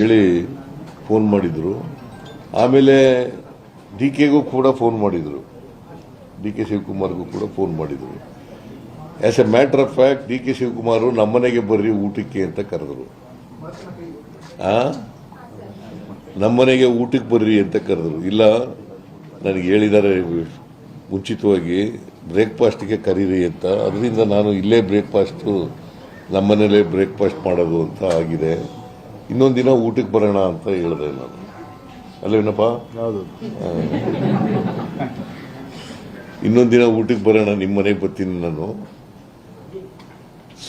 ಹೇಳಿ ಫೋನ್ ಮಾಡಿದ್ರು. ಆಮೇಲೆ ಡಿ ಕೆಗೂ ಕೂಡ ಫೋನ್ ಮಾಡಿದರು. ಡಿ ಕೆ ಶಿವಕುಮಾರ್ಗೂ ಕೂಡ ಫೋನ್ ಮಾಡಿದರು. As a matter of fact D K Shivakumar ನಮ್ಮನೆಗೆ ಬರ್ರಿ ಊಟಕ್ಕೆ ಅಂತ ಕರೆದ್ರು. ನಮ್ಮನೆಗೆ ಊಟಕ್ಕೆ ಬರ್ರಿ ಅಂತ ಕರೆದ್ರು. ಇಲ್ಲ, ನನಗೆ ಹೇಳಿದ್ದಾರೆ ಮುಂಚಿತವಾಗಿ ಬ್ರೇಕ್ಫಾಸ್ಟ್ಗೆ ಕರೀರಿ ಅಂತ. ಅದರಿಂದ ನಾನು ಇಲ್ಲೇ ಬ್ರೇಕ್ಫಾಸ್ಟು ನಮ್ಮನೇಲೇ ಬ್ರೇಕ್ಫಾಸ್ಟ್ ಮಾಡೋದು ಅಂತ ಆಗಿದೆ. ಇನ್ನೊಂದು ದಿನ ಊಟಕ್ಕೆ ಬರೋಣ ಅಂತ ಹೇಳಿದೆ ನಾನು. ಅಲ್ಲೇನಪ್ಪ ಹೌದು. ಇನ್ನೊಂದು ದಿನ ಊಟಕ್ಕೆ ಬರೋಣ ನಿಮ್ಮ ಮನೆಗೆ ಬರ್ತೀನಿ ನಾನು.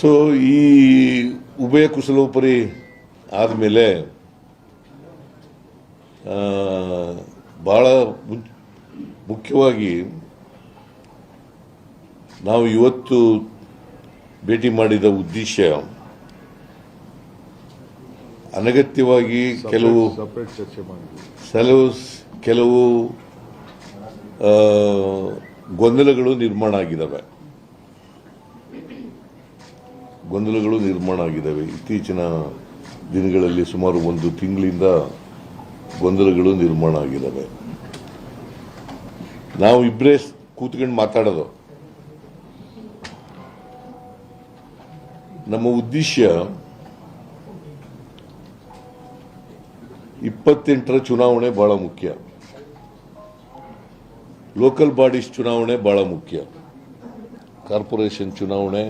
ಸೊ ಈ ಉಭಯ ಕುಶಲೋಪರಿ ಆದಮೇಲೆ ಭಾಳ ಮುಂ- ಮುಖ್ಯವಾಗಿ ನಾವು ಇವತ್ತು ಭೇಟಿ ಮಾಡಿದ ಉದ್ದೇಶ ಅನಗತ್ಯವಾಗಿ ಕೆಲವು ಸಪರೇಟ್ ಚರ್ಚೆ ಮಾಡಿದ್ವಿ ಕೆಲವು ಕೆಲವು ಗೊಂದಲಗಳು ನಿರ್ಮಾಣ ಆಗಿದ್ದಾವೆ. ಗೊಂದಲಗಳು ನಿರ್ಮಾಣ ಆಗಿದ್ದಾವೆ. ಇತ್ತೀಚಿನ ದಿನಗಳಲ್ಲಿ ಸುಮಾರು ಒಂದು ತಿಂಗಳಿಂದ ಗೊಂದಲಗಳು ನಿರ್ಮಾಣ ಆಗಿದ್ದಾವೆ. ನಾವು ಇಬ್ಬರೇ ಕೂತ್ಕೊಂಡು ಮಾತಾಡೋದು. ನಮ್ಮ ಉದ್ದೇಶ ಇಪ್ಪತ್ತೆಂಟರ ಚುನಾವಣೆ ಬಹಳ ಮುಖ್ಯ. ಲೋಕಲ್ ಬಾಡೀಸ್ ಚುನಾವಣೆ ಬಹಳ ಮುಖ್ಯ. ಕಾರ್ಪೊರೇಷನ್ ಚುನಾವಣೆ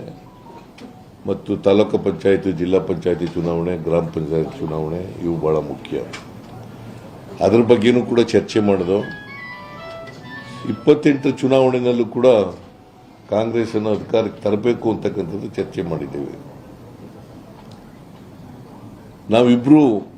ಮತ್ತು ತಾಲೂಕು ಪಂಚಾಯತ್, ಜಿಲ್ಲಾ ಪಂಚಾಯಿತಿ ಚುನಾವಣೆ, ಗ್ರಾಮ ಪಂಚಾಯತ್ ಚುನಾವಣೆ ಇವು ಬಹಳ ಮುಖ್ಯ. ಅದ್ರ ಬಗ್ಗೆನೂ ಕೂಡ ಚರ್ಚೆ ಮಾಡಿದೋ. ಇಪ್ಪತ್ತೆಂಟರ ಚುನಾವಣೆಯಲ್ಲೂ ಕೂಡ ಕಾಂಗ್ರೆಸ್ ಅನ್ನು ಅಧಿಕಾರಕ್ಕೆ ತರಬೇಕು ಅಂತಕ್ಕಂಥದ್ದು ಚರ್ಚೆ ಮಾಡಿದ್ದೇವೆ. ನಾವಿಬ್ರು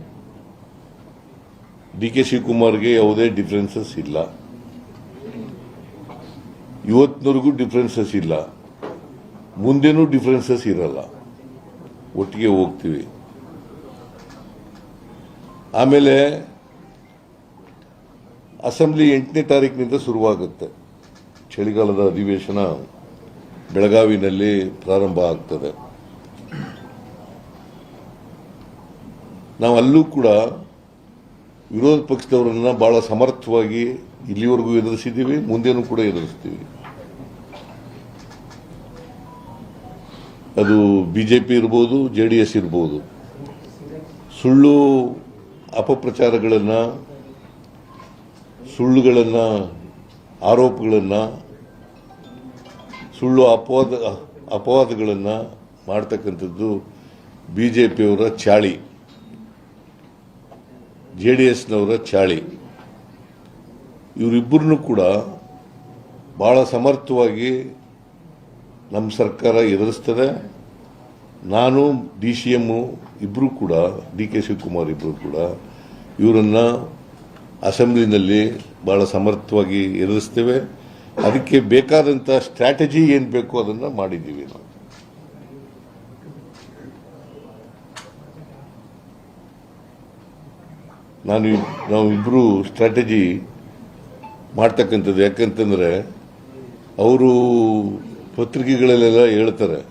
ಡಿ ಕೆ ಶಿವಕುಮಾರ್ಗೆ ಯಾವುದೇ ಡಿಫ್ರೆನ್ಸಸ್ ಇಲ್ಲ. ಇವತ್ತಿನವರೆಗೂ ಡಿಫ್ರೆನ್ಸಸ್ ಇಲ್ಲ. ಮುಂದೆನೂ ಡಿಫ್ರೆನ್ಸಸ್ ಇರಲ್ಲ. ಒಟ್ಟಿಗೆ ಹೋಗ್ತೀವಿ. ಆಮೇಲೆ ಅಸೆಂಬ್ಲಿ ಎಂಟನೇ ತಾರೀಕಿನಿಂದ ಶುರುವಾಗುತ್ತೆ. ಚಳಿಗಾಲದ ಅಧಿವೇಶನ ಬೆಳಗಾವಿನಲ್ಲಿ ಪ್ರಾರಂಭ ಆಗ್ತದೆ. ನಾವು ಅಲ್ಲೂ ಕೂಡ ವಿರೋಧ ಪಕ್ಷದವರನ್ನ ಬಹಳ ಸಮರ್ಥವಾಗಿ ಇಲ್ಲಿವರೆಗೂ ಎದುರಿಸಿದ್ದೀವಿ, ಮುಂದೇನೂ ಕೂಡ ಎದುರಿಸ್ತೀವಿ. ಅದು ಬಿಜೆಪಿ ಇರ್ಬೋದು ಜೆ ಡಿ ಎಸ್ ಇರ್ಬೋದು. ಸುಳ್ಳು ಅಪಪ್ರಚಾರಗಳನ್ನು, ಸುಳ್ಳುಗಳನ್ನು, ಆರೋಪಗಳನ್ನು, ಸುಳ್ಳು ಅಪವಾದ, ಅಪವಾದಗಳನ್ನು ಮಾಡ್ತಕ್ಕಂಥದ್ದು ಬಿ ಜೆ ಪಿಯವರ ಚಾಳಿ. ಜೆ ಡಿ ಎಸ್ನವರ ಚಾಳಿ. ಇವರಿಬ್ಬರನ್ನು ಕೂಡ ಬಹಳ ಸಮರ್ಥವಾಗಿ ನಮ್ಮ ಸರ್ಕಾರ ಎದುರಿಸ್ತದೆ. ನಾನು, ಡಿ ಸಿ ಎಮ್ಮು ಇಬ್ಬರು ಕೂಡ, ಡಿ ಕೆ ಶಿವಕುಮಾರ್ ಇಬ್ಬರು ಕೂಡ ಇವರನ್ನು ಅಸೆಂಬ್ಲಿನಲ್ಲಿ ಬಹಳ ಸಮರ್ಥವಾಗಿ ಎದುರಿಸ್ತೇವೆ. ಅದಕ್ಕೆ ಬೇಕಾದಂಥ ಸ್ಟ್ರಾಟಜಿ ಏನು ಬೇಕು ಅದನ್ನು ಮಾಡಿದ್ದೀವಿ ನಾವು. ನಾನು ನಾವು ಇಬ್ಬರು ಸ್ಟ್ರಾಟಜಿ ಮಾಡ್ತಕ್ಕಂಥದ್ದು. ಯಾಕಂತಂದರೆ, ಅವರು ಪತ್ರಿಕೆಗಳಲ್ಲೆಲ್ಲ ಹೇಳ್ತಾರೆ.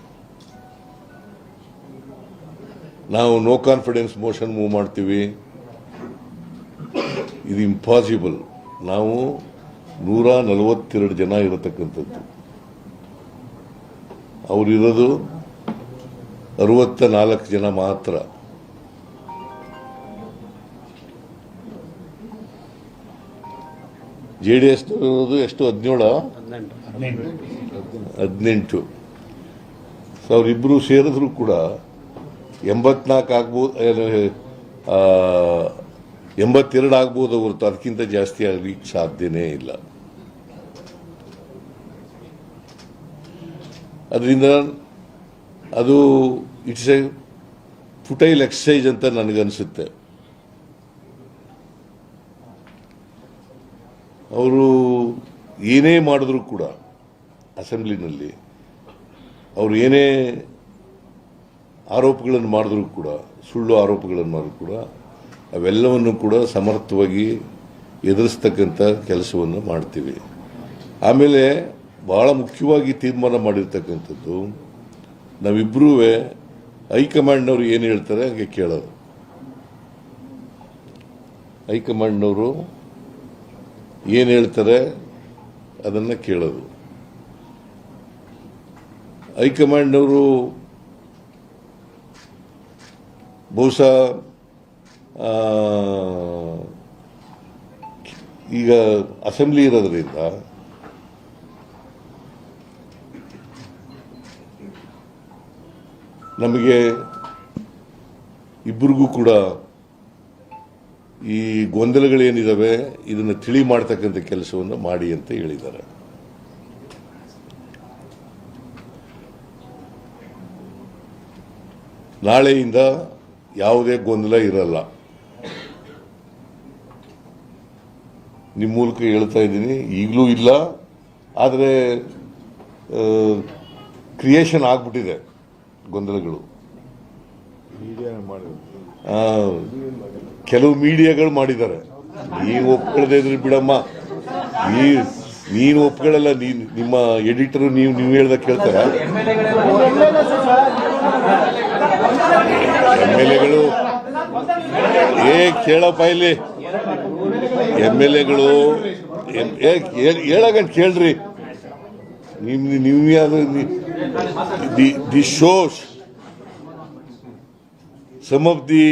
ನಾವು ನೋ ಕಾನ್ಫಿಡೆನ್ಸ್ ಮೋಷನ್ ಮೂವ್ ಮಾಡ್ತೀವಿ. ಇದು ಇಂಪಾಸಿಬಲ್ ನಾವು ನೂರ ನಲವತ್ತೆರಡು ಜನ ಇರತಕ್ಕಂಥದ್ದು. ಅವರಿರೋದು ಅರವತ್ತ ನಾಲ್ಕು ಜನ ಮಾತ್ರ. ಜೆ ಡಿ ಎಸ್ ಎಷ್ಟು? ಹದಿನೇಳು? ಹದಿನೆಂಟು. ಸೊ ಅವರಿಬ್ಬರು ಸೇರಿದ್ರು ಕೂಡ ಎಂಬತ್ನಾಲ್ಕು ಆಗ್ಬೋದು ಎಂಬತ್ತೆರಡು ಆಗ್ಬೋದು ಹೊರತು. ಅದಕ್ಕಿಂತ ಜಾಸ್ತಿ ಆಗ್ಲಿಕ್ಕೆ ಸಾಧ್ಯನೇ ಇಲ್ಲ. ಅದರಿಂದ ಅದು, ಇಟ್ಸ್ ಎ ಫುಟೈಲ್ ಎಕ್ಸಸೈಜ್ ಅಂತ ನನಗನ್ಸುತ್ತೆ. ಅವರು ಏನೇ ಮಾಡಿದ್ರು ಕೂಡ ಅಸೆಂಬ್ಲಿನಲ್ಲಿ ಅವರು ಏನೇ ಆರೋಪಗಳನ್ನು ಮಾಡಿದ್ರು ಕೂಡ, ಸುಳ್ಳು ಆರೋಪಗಳನ್ನು ಮಾಡಿದ್ರು ಕೂಡ, ಅವೆಲ್ಲವನ್ನು ಕೂಡ ಸಮರ್ಥವಾಗಿ ಎದುರಿಸ್ತಕ್ಕಂಥ ಕೆಲಸವನ್ನು ಮಾಡ್ತೀವಿ. ಆಮೇಲೆ ಬಹಳ ಮುಖ್ಯವಾಗಿ ತೀರ್ಮಾನ ಮಾಡಿರ್ತಕ್ಕಂಥದ್ದು ನಾವಿಬ್ಬರೂ ಹೈಕಮಾಂಡ್ನವರು ಏನು ಹೇಳ್ತಾರೆ ಹಾಗೆ ಕೇಳೋದು. ಹೈಕಮಾಂಡ್ನವರು ಏನು ಹೇಳ್ತಾರೆ? ಅದನ್ನು ಕೇಳೋದು. ಹೈಕಮಾಂಡ್ನವರು ಬಹುಶಃ ಈಗ ಅಸೆಂಬ್ಲಿ ಇರೋದ್ರಿಂದ ನಮಗೆ ಇಬ್ಬರಿಗೂ ಕೂಡ ಈ ಗೊಂದಲಗಳೇನಿದಾವೆ ಇದನ್ನು ತಿಳಿ ಮಾಡ್ತಕ್ಕಂಥ ಕೆಲಸವನ್ನು ಮಾಡಿ ಅಂತ ಹೇಳಿದ್ದಾರೆ. ನಾಳೆಯಿಂದ ಯಾವುದೇ ಗೊಂದಲ ಇರಲ್ಲ. ನಿಮ್ಮ ಮೂಲಕ ಹೇಳ್ತಾ ಇದ್ದೀನಿ ಈಗಲೂ ಇಲ್ಲ. ಆದರೆ ಕ್ರಿಯೇಷನ್ ಆಗ್ಬಿಟ್ಟಿದೆ ಗೊಂದಲಗಳು. ಆ, ಕೆಲವು ಮೀಡಿಯಾಗಳು ಮಾಡಿದ್ದಾರೆ. ನೀವು ಒಪ್ಕೊಳ್ಳದೆ ಇದ್ರೆ ಬಿಡಮ್ಮ. ನೀ ನೀನು ಒಪ್ಕೊಳ್ಳಲ್ಲ, ನೀನ್ ನಿಮ್ಮ ಎಡಿಟರ್ ನೀವು ನೀವು ಹೇಳ್ದ ಕೇಳ್ತಾರ. ಎಂ ಎಲ್ ಎಗಳು, ಏ, ಕೇಳಪ್ಪ ಇಲ್ಲಿ. ಎಂ ಎಲ್ ಎಗಳು ಹೇಳಗಂತ ಕೇಳ್ರಿ. ನಿಮ್ ನೀವು ಯಾವ್ದು the shows some of the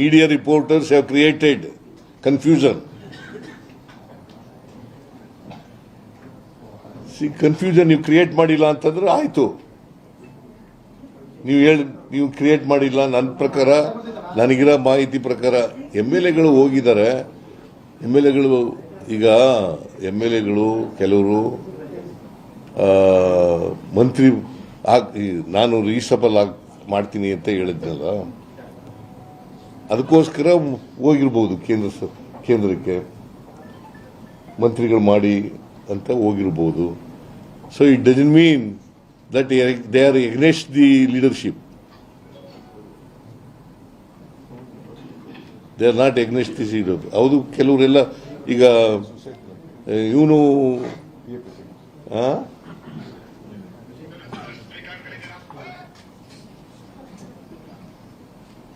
media reporters have created confusion. See confusion ನೀವು ಕ್ರಿಯೇಟ್ ಮಾಡಿಲ್ಲ ಅಂತಂದ್ರೆ ಆಯ್ತು. ನೀವು ಹೇಳಿ, ನೀವು ಕ್ರಿಯೇಟ್ ಮಾಡಿಲ್ಲ ನನ್ನ ಪ್ರಕಾರ, ನನಗಿರೋ ಮಾಹಿತಿ ಪ್ರಕಾರ ಎಂ ಎಲ್ ಎಗಳು ಹೋಗಿದ್ದಾರೆ. ಎಂ ಎಲ್ ಎಗಳು ಈಗ ಎಂ ಎಲ್ ಎಗಳು, ಕೆಲವರು ಮಂತ್ರಿ ಆಗಿ ನಾನು ರೀಸಬಲ್ ಆಗಿ ಮಾಡ್ತೀನಿ ಅಂತ ಹೇಳಿದ್ನಲ್ಲ. ಅದಕ್ಕೋಸ್ಕರ ಹೋಗಿರ್ಬೋದು ಕೇಂದ್ರ ಸ- ಕೇಂದ್ರಕ್ಕೆ. ಮಂತ್ರಿಗಳು ಮಾಡಿ ಅಂತ ಹೋಗಿರ್ಬೋದು. So it doesn't mean that they are against the leadership they are not against the leader ಹೌದು ಕೆಲವರೆಲ್ಲ ಈಗ ಇವನು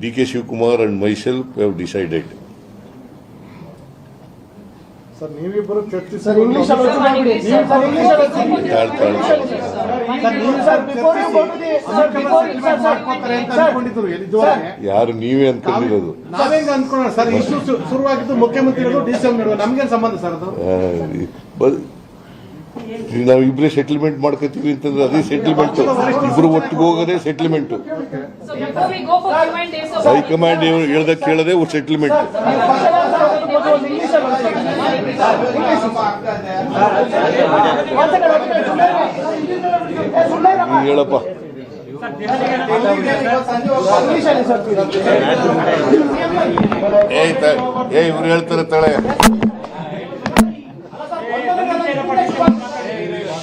D K Shivakumar and myself have decided. ಯಾರು ನೀವೇ ಅನ್ಕೊಂಡಿರೋದು? ಮುಖ್ಯಮಂತ್ರಿಗಳು ನಮ್ಗೇನ್ ಸಂಬಂಧ ಸರ್ ನಾವು ಇಬ್ಬರೇ ಸೆಟಲ್ಮೆಂಟ್ ಮಾಡ್ಕೋತೀವಿ ಅಂತಂದ್ರೆ ಅದೇ ಸೆಟಲ್ಮೆಂಟ್ ಇಬ್ರು ಒಟ್ಟಿಗೆ ಹೋಗೋದೇ ಸೆಟಲ್ಮೆಂಟ್. ಹೈಕಮಾಂಡ್ ಹೇಳ್ದ ಕೇಳದೆ ಸೆಟಲ್ಮೆಂಟ್ ಹೇಳಪ್ಪ. ಏ ಇವ್ರು ಹೇಳ್ತಾರೆ ಒಂದ್ second, ಒಂದ್ second, ಸುಮ್ನೆ ಇರಿ. ಏ, ಸುಮ್ನೆ ಇರಮ್ಮ. ನೀನ್ ಹೇಳಪ್ಪ ಇಂಗ್ಲಿಷ್ ಅಲ್ಲಿ ಸರ್ ಏಯ್ ತ- ಏಯ್ ಇವ್ರು ಹೇಳ್ತಾರೆ ತಳೆ ಏ, ಸುಮ್ನೆ ಇರಮ್ಮ ಒಂದ್ ನಿಮಿಷ, ಇಂಗ್ಲಿಷ್ ಏಯ್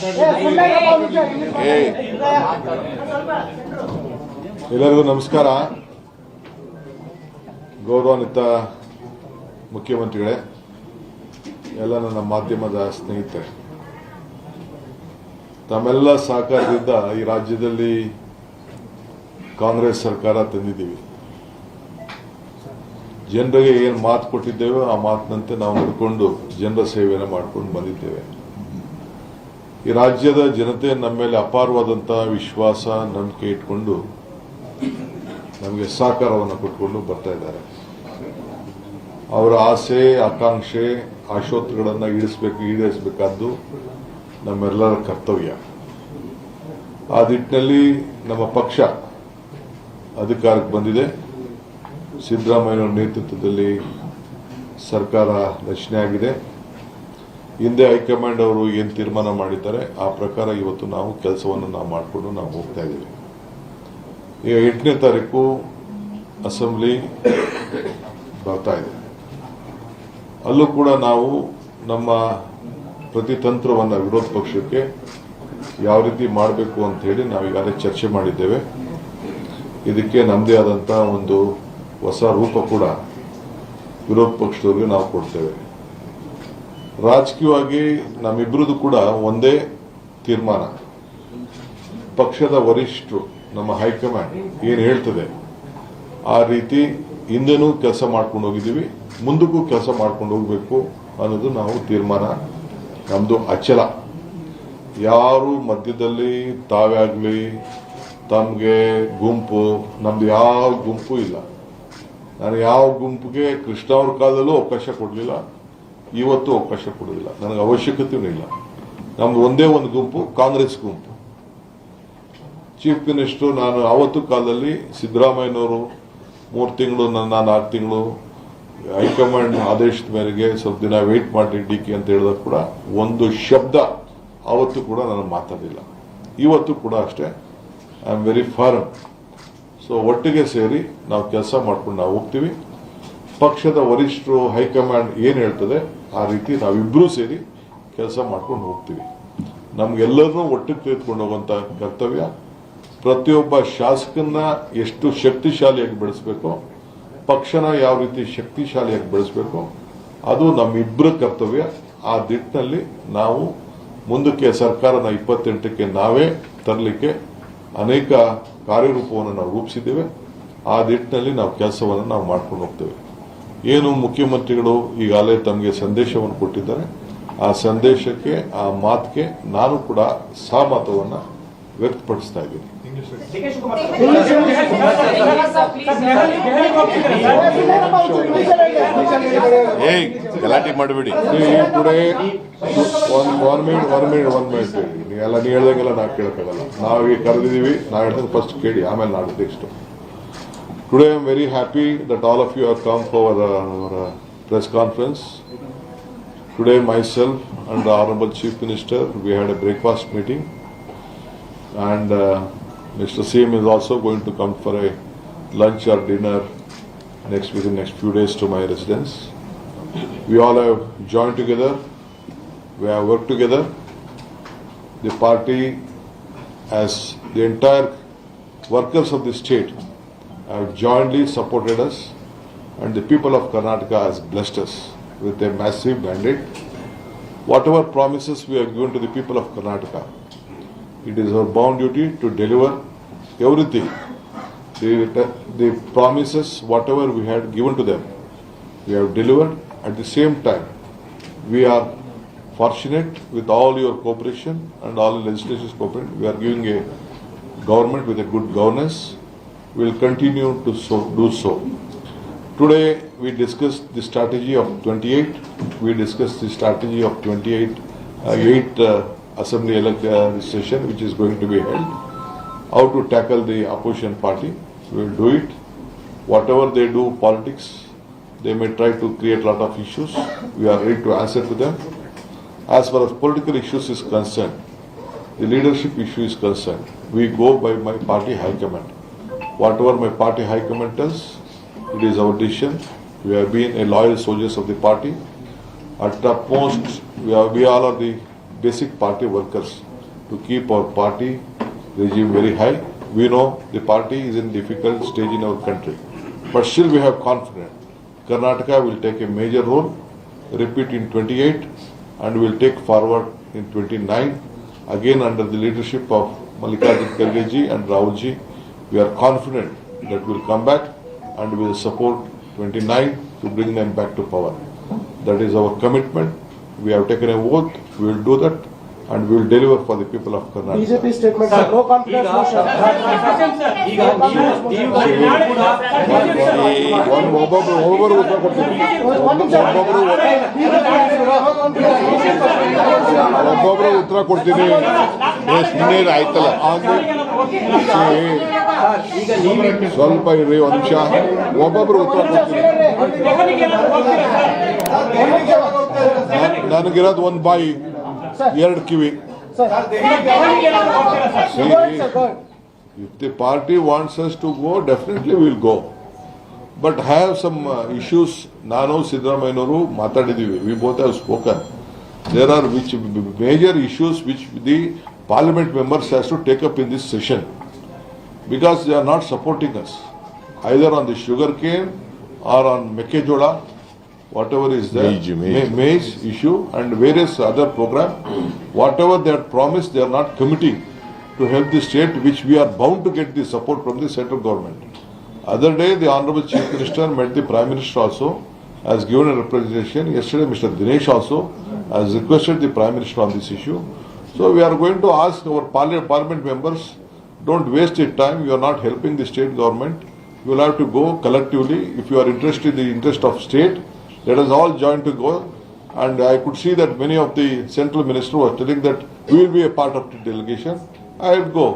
ಎಲ್ಲರಿಗೂ ನಮಸ್ಕಾರ. ಗೌರವಾನ್ವಿತ ಮುಖ್ಯಮಂತ್ರಿಗಳೇ, ಎಲ್ಲ ನನ್ನ ಮಾಧ್ಯಮದ ಸ್ನೇಹಿತರೆ. ತಮ್ಮೆಲ್ಲ ಸಹಕಾರದಿಂದ ಈ ರಾಜ್ಯದಲ್ಲಿ ಕಾಂಗ್ರೆಸ್ ಸರ್ಕಾರ ತಂದಿದ್ದೀವಿ. ಜನರಿಗೆ ಏನು ಮಾತು ಕೊಟ್ಟಿದ್ದೇವೆ ಆ ಮಾತಿನಂತೆ ನಾವು ನಡ್ಕೊಂಡು ಜನರ ಸೇವೆಯನ್ನು ಮಾಡ್ಕೊಂಡು ಬಂದಿದ್ದೇವೆ. ಈ ರಾಜ್ಯದ ಜನತೆ ನಮ್ಮ ಮೇಲೆ ಅಪಾರವಾದಂತಹ ವಿಶ್ವಾಸ ನಂಬಿಕೆ ಇಟ್ಕೊಂಡು ನಮಗೆ ಸಹಕಾರವನ್ನು ಕೊಟ್ಟುಕೊಂಡು ಬರ್ತಾ ಇದ್ದಾರೆ. ಅವರ ಆಸೆ, ಆಕಾಂಕ್ಷೆ, ಆಶೋತ್ತರಗಳನ್ನು ಈಡಿಸಬೇಕು ಈಡೇರಿಸಬೇಕಾದ್ದು ನಮ್ಮೆಲ್ಲರ ಕರ್ತವ್ಯ. ಆ ನಿಟ್ಟಿನಲ್ಲಿ ನಮ್ಮ ಪಕ್ಷ ಅಧಿಕಾರಕ್ಕೆ ಬಂದಿದೆ. ಸಿದ್ದರಾಮಯ್ಯನವರ ನೇತೃತ್ವದಲ್ಲಿ ಸರ್ಕಾರ ರಚನೆ ಆಗಿದೆ ಹಿಂದೆ ಹೈಕಮಾಂಡ್ ಅವರು ಏನು ತೀರ್ಮಾನ ಮಾಡಿದ್ದಾರೆ, ಆ ಪ್ರಕಾರ ಇವತ್ತು ನಾವು ಕೆಲಸವನ್ನು ನಾವು ಮಾಡಿಕೊಂಡು ನಾವು ಹೋಗ್ತಾ ಇದ್ದೀವಿ ಈಗ ಎಂಟನೇ ತಾರೀಕು ಅಸೆಂಬ್ಲಿ ಬರ್ತಾ ಇದೆ. ಅಲ್ಲೂ ಕೂಡ ನಾವು ನಮ್ಮ ಪ್ರತಿತಂತ್ರವನ್ನು ವಿರೋಧ ಪಕ್ಷಕ್ಕೆ ಯಾವ ರೀತಿ ಮಾಡಬೇಕು ಅಂತ ಹೇಳಿ ನಾವು ಈಗಾಗಲೇ ಚರ್ಚೆ ಮಾಡಿದ್ದೇವೆ. ಇದಕ್ಕೆ ನಮ್ಮದೇ ಆದಂಥ ಒಂದು ಹೊಸ ರೂಪ ಕೂಡ ವಿರೋಧ ಪಕ್ಷದವ್ರಿಗೆ ನಾವು ಕೊಡ್ತೇವೆ. ರಾಜಕೀಯವಾಗಿ ನಮ್ಮಿಬ್ಬರದು ಕೂಡ ಒಂದೇ ತೀರ್ಮಾನ. ಪಕ್ಷದ ವರಿಷ್ಠರು, ನಮ್ಮ ಹೈಕಮಾಂಡ್ ಏನು ಹೇಳ್ತದೆ, ಆ ರೀತಿ ಹಿಂದೆನೂ ಕೆಲಸ ಮಾಡ್ಕೊಂಡು ಹೋಗಿದ್ದೀವಿ, ಮುಂದಕ್ಕೂ ಕೆಲಸ ಮಾಡ್ಕೊಂಡು ಹೋಗಬೇಕು ಅನ್ನೋದು ನಾವು ತೀರ್ಮಾನ. ನಮ್ಮದು ಅಚಲ. ಯಾರು ಮಧ್ಯದಲ್ಲಿ ತಾವೇ ಆಗಲಿ ತಮಗೆ ಗುಂಪು, ನಮ್ದು ಯಾವ ಗುಂಪು ಇಲ್ಲ. ನಾನು ಯಾವ ಗುಂಪಿಗೆ ಕೃಷ್ಣ ಅವ್ರ ಕಾಲದಲ್ಲೂ ಅವಕಾಶ ಕೊಡಲಿಲ್ಲ. ಇವತ್ತು ಅವಕಾಶ ಕೊಡೋದಿಲ್ಲ. ನನಗೆ ಅವಶ್ಯಕತೆಯೂ ಇಲ್ಲ. ನಮ್ದು ಒಂದೇ ಒಂದು ಗುಂಪು, ಕಾಂಗ್ರೆಸ್ ಗುಂಪು. ಚೀಫ್ ಮಿನಿಸ್ಟರ್ ನಾನು ಆವತ್ತು ಕಾಲದಲ್ಲಿ ಸಿದ್ದರಾಮಯ್ಯನವರು ಮೂರು ತಿಂಗಳು, ನನ್ನ ನಾಲ್ಕು ತಿಂಗಳು ಹೈಕಮಾಂಡ್ ಆದೇಶದ ಮೇರೆಗೆ ಸ್ವಲ್ಪ ದಿನ ವೆಯ್ಟ್ ಮಾಡಿ ಡಿ ಕೆ ಅಂತ ಹೇಳಿದಾಗ ಕೂಡ ಒಂದು ಶಬ್ದ ಆವತ್ತು ಕೂಡ ನಾನು ಮಾತಾಡಿಲ್ಲ ಇವತ್ತು ಕೂಡ ಅಷ್ಟೇ. I am very firm so ಒಟ್ಟಿಗೆ ಸೇರಿ ನಾವು ಕೆಲಸ ಮಾಡ್ಕೊಂಡು ನಾವು ಹೋಗ್ತೀವಿ. ಪಕ್ಷದ ವರಿಷ್ಠರು, ಹೈಕಮಾಂಡ್ ಏನು ಹೇಳ್ತದೆ? ಆ ರೀತಿ ನಾವಿಬ್ಬರೂ ಸೇರಿ ಕೆಲಸ ಮಾಡ್ಕೊಂಡು ಹೋಗ್ತೀವಿ. ನಮ್ಗೆಲ್ಲರನ್ನೂ ಒಟ್ಟಿಗೆ ತೆಗೆದುಕೊಂಡು ಹೋಗುವಂಥ ಕರ್ತವ್ಯ. ಪ್ರತಿಯೊಬ್ಬ ಶಾಸಕನ ಎಷ್ಟು ಶಕ್ತಿಶಾಲಿಯಾಗಿ ಬೆಳೆಸಬೇಕು, ಪಕ್ಷನ ಯಾವ ರೀತಿ ಶಕ್ತಿಶಾಲಿಯಾಗಿ ಬೆಳೆಸಬೇಕು, ಅದು ನಮ್ಮಿಬ್ಬರ ಕರ್ತವ್ಯ. ಆ ದಿಟ್ಟಿನಲ್ಲಿ ನಾವು ಮುಂದಕ್ಕೆ ಸರ್ಕಾರನ ಇಪ್ಪತ್ತೆಂಟಕ್ಕೆ ನಾವೇ ತರಲಿಕ್ಕೆ ಅನೇಕ ಕಾರ್ಯರೂಪವನ್ನು ನಾವು ರೂಪಿಸಿದ್ದೇವೆ. ಆ ದಿಟ್ಟಿನಲ್ಲಿ ನಾವು ಕೆಲಸವನ್ನು ನಾವು ಮಾಡ್ಕೊಂಡು ಹೋಗ್ತೇವೆ. ಏನು ಮುಖ್ಯಮಂತ್ರಿಗಳು ಈಗಾಗಲೇ ತಮಗೆ ಸಂದೇಶವನ್ನು ಕೊಟ್ಟಿದ್ದಾರೆ, ಆ ಸಂದೇಶಕ್ಕೆ, ಆ ಮಾತಿಗೆ ನಾನು ಕೂಡ ಸಹಮತವನ್ನು ವ್ಯಕ್ತಪಡಿಸ್ತಾ ಇದ್ದೀನಿ. ಏಯ್, ಗಲಾಟೆ ಮಾಡಬೇಡಿ. Today one one minute one minute one minute ಹೇಳಿ. ನೀವೆಲ್ಲ ನೀವು ಹೇಳ್ದಂಗೆಲ್ಲ ನಾವು ಕೇಳಕ್ಕಾಗಲ್ಲ. ನಾವು ಈಗ ಕರೆದಿದ್ದೀವಿ, ನಾವು ಹೇಳ್ದಂಗೆ ಫಸ್ಟ್ ಕೇಳಿ, ಆಮೇಲೆ ನಾಡು next Today I am very happy that all of you have come for our, uh, press conference. Today myself and the Honorable Chief Minister, we had a breakfast meeting and uh, Mr. Sim is also going to come for a lunch or dinner next within next few days to my residence. We all have joined together, we have worked together. The party as the entire workers of the state have jointly supported us, and the people of Karnataka has blessed us with a massive mandate. Whatever promises we have given to the people of Karnataka, it is our bound duty to deliver everything. The, the promises, whatever we had given to them, we have delivered. At the same time, we are fortunate with all your cooperation and all the legislative cooperation. We are giving a government with a good governance. We will continue to so, do so. Today, we discussed the strategy of 28. We discussed the strategy of 28, uh, 8 uh, assembly elect uh, session, which is going to be held. How to tackle the opposition party. We will do it. Whatever they do politics, they may try to create a lot of issues. We are ready to answer to them. As far as political issues is concerned, the leadership issue is concerned, we go by my party high command. Whatever my party high command tells, it is our decision. We have been a loyal soldiers of the party. At topmost, we are, we all are the basic party workers to keep our party regime very high. We know the party is in difficult stage in our country, but still we have confidence. Karnataka will take a major role, repeat in 28, and will take forward in 29. Again, under the leadership of Mallikarjun Kharge and Rahul ji, we are confident that we will come back and we will support 29 to bring them back to power. That is our commitment. We have taken a oath, we will do that. and we will deliver for the people of Karnataka. BJP statement no confidence motion ಈಗ ನೀವು ನೀವು ಕೂಡ ಒಂದು ಒಬ್ಬೊಬ್ರು ಒಬ್ಬೊಬ್ಬರು ಉತ್ತರ ಕೊಡ್ತೀನಿ ಒಬ್ಬೊಬ್ರು ಒಬ್ಬೊಬ್ರು ಉತ್ತರ ಕೊಡ್ತೀನಿ ಏ, ಸುಮ್ನೆ ಇರು, ಆಯ್ತಲ್ಲ ಈಗ ನೀವು ಸ್ವಲ್ಪ ಇರ್ರಿ ಒಂದು ನಿಮಿಷ ಒಬ್ಬೊಬ್ರು ಉತ್ತರ ನನಗಿರೋದು ಒಂದು ಬಾಯಿ ಎರಡು ಕಿವಿ If the party wants us to go, definitely we'll go. But have some uh, issues, ನಾನು ಸಿದ್ದರಾಮಯ್ಯನವರು ಮಾತಾಡಿದ್ದೀವಿ, we both have spoken. There are which major issues which the parliament members has to take up in this session. Because they are not supporting us, either on the sugar cane or on Mekejola, whatever is there. Maize, maize. Maize issue and various other program. Whatever they had promised, they are not committing to help the state, which we are bound to get the support from the central government. Other day, the Honorable Chief Minister met the Prime Minister also, has given a representation. Yesterday, Mr. Dinesh also has requested the Prime Minister on this issue. So we are going to ask our parliament members, don't waste your time, you are not helping the state government. You will have to go collectively. If you are interested in the interest of state, let us all join to go. And I could see that many of the central ministers were telling that we will be a part of the delegation. I will go.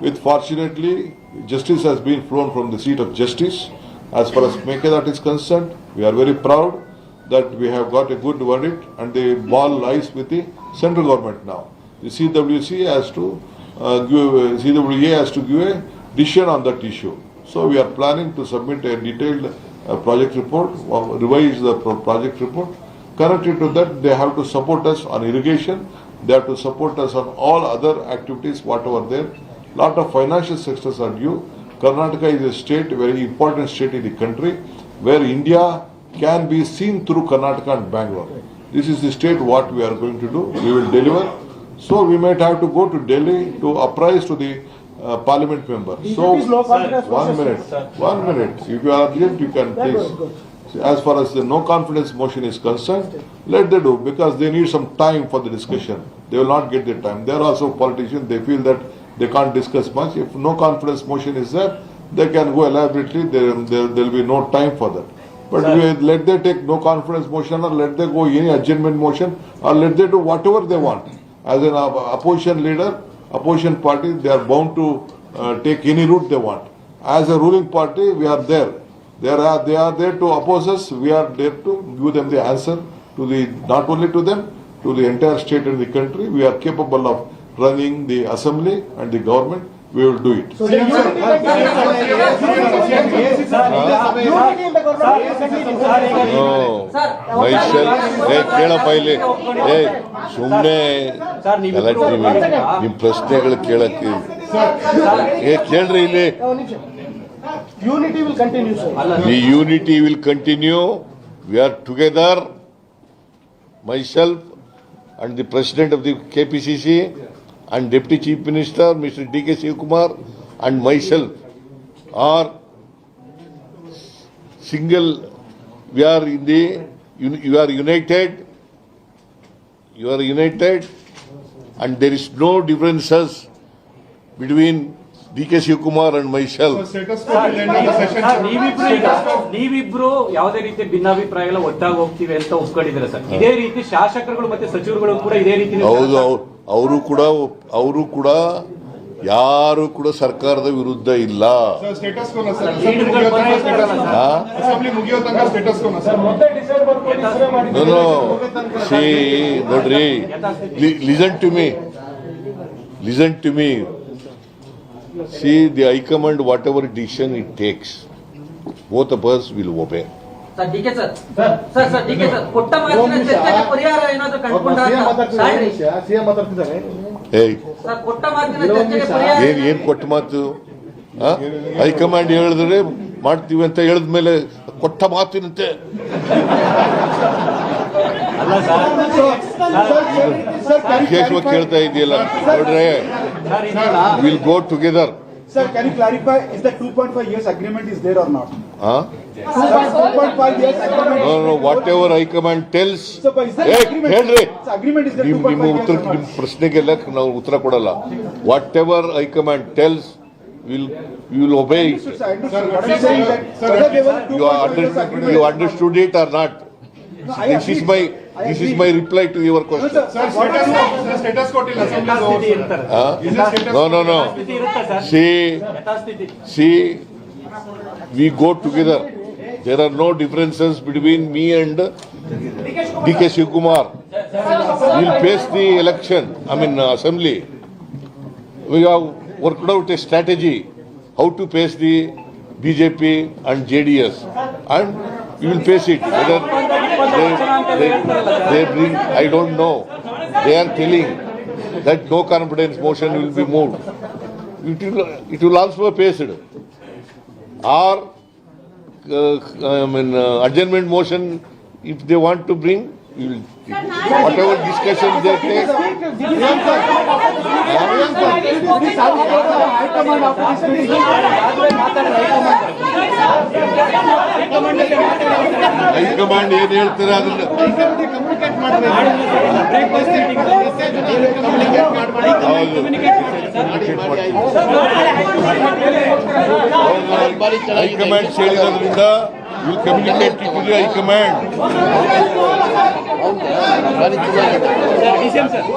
With fortunately, justice has been flown from the seat of justice. As far as Mekedat is concerned, we are very proud that we have got a good verdict and the ball lies with the central government now. The CWC has to uh, give, CWA has to give a decision on that issue. So we are planning to submit a detailed uh, project report, uh, revise the pro- project report. Connected to that, they have to support us on irrigation, they have to support us on all other activities, whatever there. Lot of financial sectors are due. Karnataka is a state, very important state in the country, where India can be seen through Karnataka and Bangalore. This is the state what we are going to do, we will deliver. So we might have to go to Delhi to apprise to the uh, parliament member. So, BJP is one motion. minute, one minute, if you are urgent, you can please. good. As far as the no confidence motion is concerned, let they do, because they need some time for the discussion. They will not get the time. They are also politicians, they feel that they can't discuss much. If no confidence motion is there, they can go elaborately, there, there will be no time for that. But we, let they take no confidence motion or let they go any adjournment motion or let they do whatever they want. As an opposition leader, opposition party, they are bound to uh, take any route they want. As a ruling party, we are there. They are, they are there to oppose us, we are there to give them the answer to the, not only to them, to the entire state and the country. We are capable of running the assembly and the government, we will do it. So the ಕೇಳಪ್ಪ ಇಲ್ಲಿ ಏ ಸುಮ್ಮನೆ ನಿಮ್ಮ ಪ್ರಶ್ನೆಗಳು ಕೇಳಕ್ಕೆ ಏ ಕೇಳ್ರಿ ಇಲ್ಲಿ ಒಂದು ನಿಮಿಷ. Unity will continue, sir. The unity will continue. We are together, myself and and Deputy Chief Minister, Mr. D.K. Kumar and myself are single, we are in the, you are united, you are united and there is no differences between D.K. Kumar and myself. ನೀವಿಬ್ರು ಈಗ ನೀವಿಬ್ರು ಯಾವುದೇ ರೀತಿ ಭಿನ್ನಾಭಿಪ್ರಾಯ ಒಟ್ಟಾಗಿ ಹೋಗ್ತೀವಿ ಅಂತ ಒಪ್ಕೊಂಡಿದ್ದೀರಾ sir ಇದೇ ರೀತಿ ಶಾಸಕರುಗಳು ಮತ್ತೆ ಸಚಿವರುಗಳು ಕೂಡ ಇದೇ ರೀತಿ ಹೌದು ಅವರು ಕೂಡ ಅವರು ಕೂಡ ಯಾರು ಕೂಡ ಸರ್ಕಾರದ ವಿರುದ್ಧ ಇಲ್ಲ. ಸ್ಟೇಟಸ್ ಕೋನ ಸರ್ ಲೀಡರ್ಗಳ ಪರ ಇರ್ತಾರಲ್ಲ ಸರ್. ಆ? ಅಸೆಂಬ್ಲಿ ಮುಗಿಯೋ ತನಕ ಸ್ಟೇಟಸ್ ಕೋನ ಸರ್ No, no. See, ನೋಡ್ರಿ. Listen to me listen to me see the high command whatever decision it takes both of purse will obey sir D K sir sir sir D K sir ಕೊಟ್ಟ ಮಾತಿನ ಚರ್ಚೆಗೆ ಪರಿಹಾರ ಏನಾದ್ರು ಕಂಡುಕೊಂಡ್ರ ಮಾತಾಡ್ತಿದ್ದಾರೆ CM ಮಾತಾಡ್ತಿದ್ದಾರೆ ಏಯ್ sir ಕೊಟ್ಟ ಮಾತಿನ ಚರ್ಚೆಗೆ ಪರಿಹಾರ ಏನ್ ಏನ್ ಕೊಟ್ಟ ಮಾತು ಆ? ಹೈಕಮಾಂಡ್ ಹೇಳಿದ್ರೆ ಮಾಡ್ತೀವಿ ಅಂತ ಹೇಳಿದ್ಮೇಲೆ ಕೊಟ್ಟ ಮಾತಿನಂತೆ ಅಲ್ಲ ಸರ್ ವಿಶೇಷವಾಗಿ? ಕೇಳ್ತಾ ಇದೆಯಲ್ಲ ನೋಡ್ರೆ sir will go together Sir, can you clarify, is the 2.5 years agreement is there or not? ಹಾ ವಾಟ್ ಎವರ್ ಹೈಕಮಾಂಡ್ ಟೆಲ್ಸ್ ಹೇಳ್ರಿ ಅಗ್ರಿಮೆಂಟ್ ಇಸ್ ನಿಮ್ ನಿಮ್ಮ ಉತ್ತರ ನಿಮ್ಮ ಪ್ರಶ್ನೆಗೆಲ್ಲ ನಾವು ಉತ್ತರ ಕೊಡಲ್ಲ. Whatever high command tells will will obey it you you understood it or not this is my this is my reply to your question sir status status ಕೊಟ್ಟಿಲ್ಲ ಯಥಾಸ್ಥಿತಿ ಇರ್ತಾರೆ ನೋ ನೋ ನೋ ಸ್ಥಿತಿ ಇರುತ್ತೆ ಸರ್ ಸಿ ಯಥಾಸ್ಥಿತಿ See, we go together. There are no differences between me and DK Shivkumar. We'll face the election, I mean uh, assembly. We have worked out a strategy how to face the BJP and JDS. And we will face it. Whether they, they, they bring, I don't know. They are telling that no confidence motion will be moved. It will, it will also be faced. Or, uh, I mean, uh, adjournment motion, if they want to bring, whatever discussion they take, high command ಏನ್ ಹೇಳ್ತಾರೆ ಅದನ್ನ? Communicate ಮಾಡಬೇಕು high command ಹೇಳಿರೋದ್ರಿಂದ will communicate to the high command DCM sir